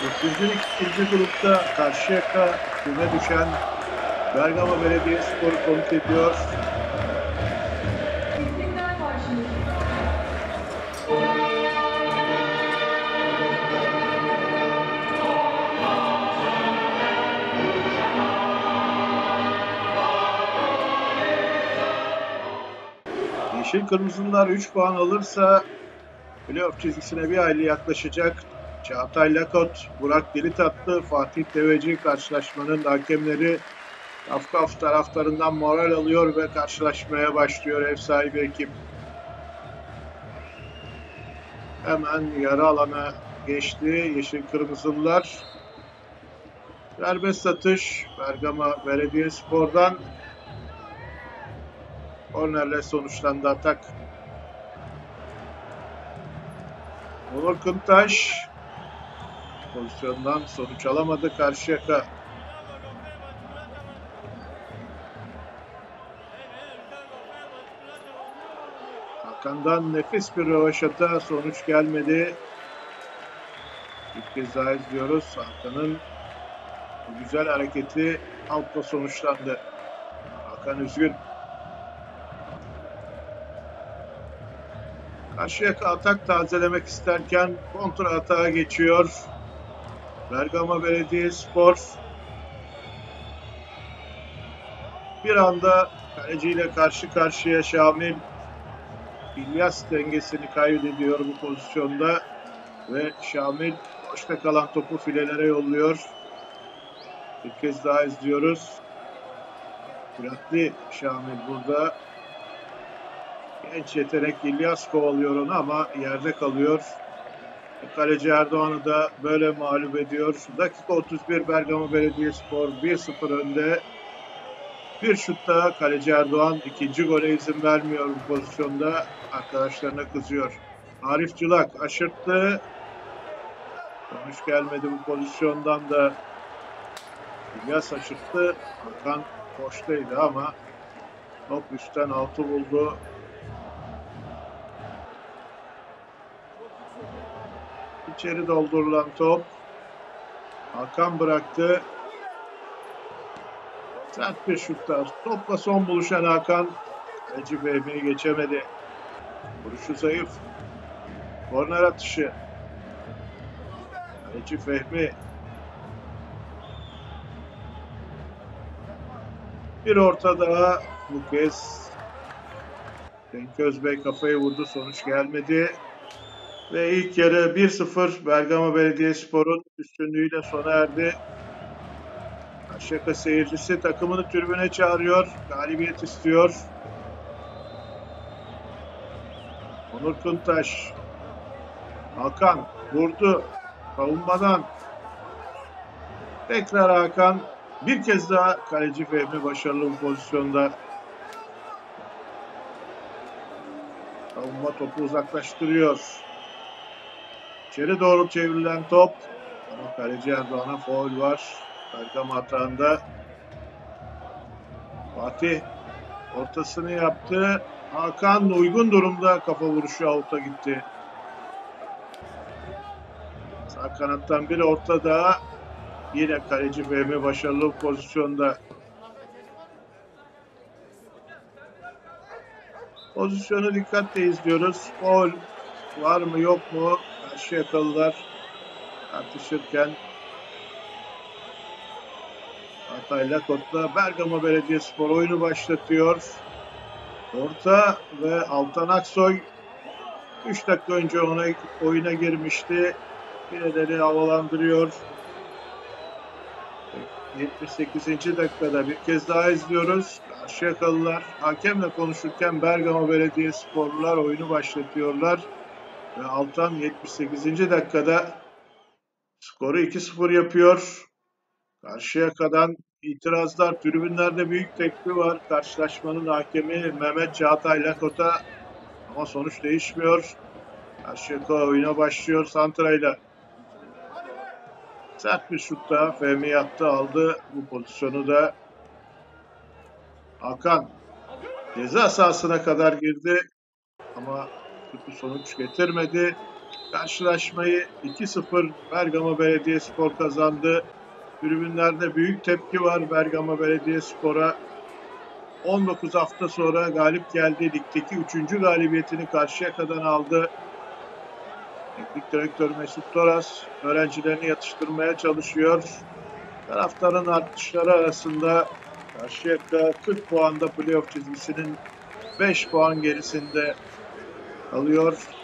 9. ikinci grupta Karşıyaka küme düşen Bergama Belediyespor'u konuk ediyor. Yeşil Kırmızılar 3 puan alırsa playoff çizgisine bir hayli yaklaşacak. Çağatay Lakot, Burak Dilitatlı, Fatih Deveci karşılaşmanın hakemleri Kafkaf taraftarından moral alıyor ve karşılaşmaya başlıyor ev sahibi ekip. Hemen yarı alana geçti Yeşil Kırmızılılar. Serbest atış Bergama Belediyespor'dan Kornerle sonuçlandı atak. Onur Kıntaş pozisyondan sonuç alamadı Karşıyaka. Hakan'dan nefis bir rövaşata sonuç gelmedi. Bir kez daha izliyoruz. Hakan'ın güzel hareketi outla sonuçlandı. Hakan üzgün. Karşıyaka atak tazelemek isterken kontra atağa geçiyor. Bergama Belediyespor bir anda kaleciyle karşı karşıya Şamil İlyas dengesini kaybediyor bu pozisyonda ve Şamil boşta kalan topu filelere yolluyor. Bir kez daha izliyoruz. Süratli Şamil burada Genç yetenek İlyas kovalıyor onu ama yerde kalıyor. Kaleci Erdoğan'ı da böyle mağlup ediyor. Dakika 31 Bergama Belediyespor 1-0 önde. Bir şut daha kaleci Erdoğan ikinci gole izin vermiyor bu pozisyonda. Arkadaşlarına kızıyor. Arif Cılak aşırttı. Sonuç gelmedi bu pozisyondan da. İlyas aşırttı. Hakan boştaydı ama top üstten altı buldu. İçeri doldurulan top. Hakan bıraktı. Sert bir şutlar. Topla son buluşan Hakan. Kaleci Fehmi'yi geçemedi. Vuruşu zayıf. Korner atışı. Kaleci Fehmi. Bir orta daha bu kez Cenk Özbey kafayı vurdu. Sonuç gelmedi. Ve ilk yarı 1-0 Bergama Belediyespor'un üstünlüğüyle sona erdi. Karşıyaka seyircisi takımını tribüne çağırıyor. Galibiyet istiyor. Onur Kuntaş. Hakan vurdu. Savunmadan. Tekrar Hakan. Bir kez daha kaleci Fehmi başarılı bu pozisyonda. Savunma topu uzaklaştırıyor. İçeri doğru çevrilen top. Ama kaleci Erdoğan'a foul var. Bergama hatağında. Fatih ortasını yaptı. Hakan uygun durumda kafa vuruşu avuta gitti. Sağ kanattan bir orta daha. Yine kaleci Fehmi başarılı pozisyonda. Pozisyonu dikkatle izliyoruz. Foul var mı yok mu? Karşıyakalılar tartışırken Hatay Lakot'la Bergama Belediyespor oyunu başlatıyor. Orta ve Altan Aksoy 3 dakika önce ona oyuna girmişti. Bireleri havalandırıyor. 78. dakikada bir kez daha izliyoruz. Karşıyakalılar hakemle konuşurken Bergama Belediyesporlular oyunu başlatıyorlar. Ve Altan 78. dakikada skoru 2-0 yapıyor. Karşıyaka'dan itirazlar, tribünlerde büyük tepki var. Karşılaşmanın hakemi Mehmet Çağatay Lakot'a ama sonuç değişmiyor. Karşıyaka oyuna başlıyor Santra'yla. Sert bir şut da Fehmi yaptı aldı bu pozisyonu da. Hakan ceza sahasına kadar girdi ama kötü sonuç getirmedi. Karşılaşmayı 2-0 Bergama Belediyespor kazandı. Tribünlerde büyük tepki var Bergama Belediyespor'a. 19 hafta sonra galip geldi. Ligdeki 3. galibiyetini Karşıyaka'dan aldı. Teknik direktör Mesut Toras öğrencilerini yatıştırmaya çalışıyor. Taraftarın artışları arasında Karşıyaka 40 puanda playoff çizgisinin 5 puan gerisinde alıyor.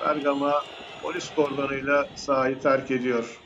Bergama polis kordonuyla sahayı terk ediyor.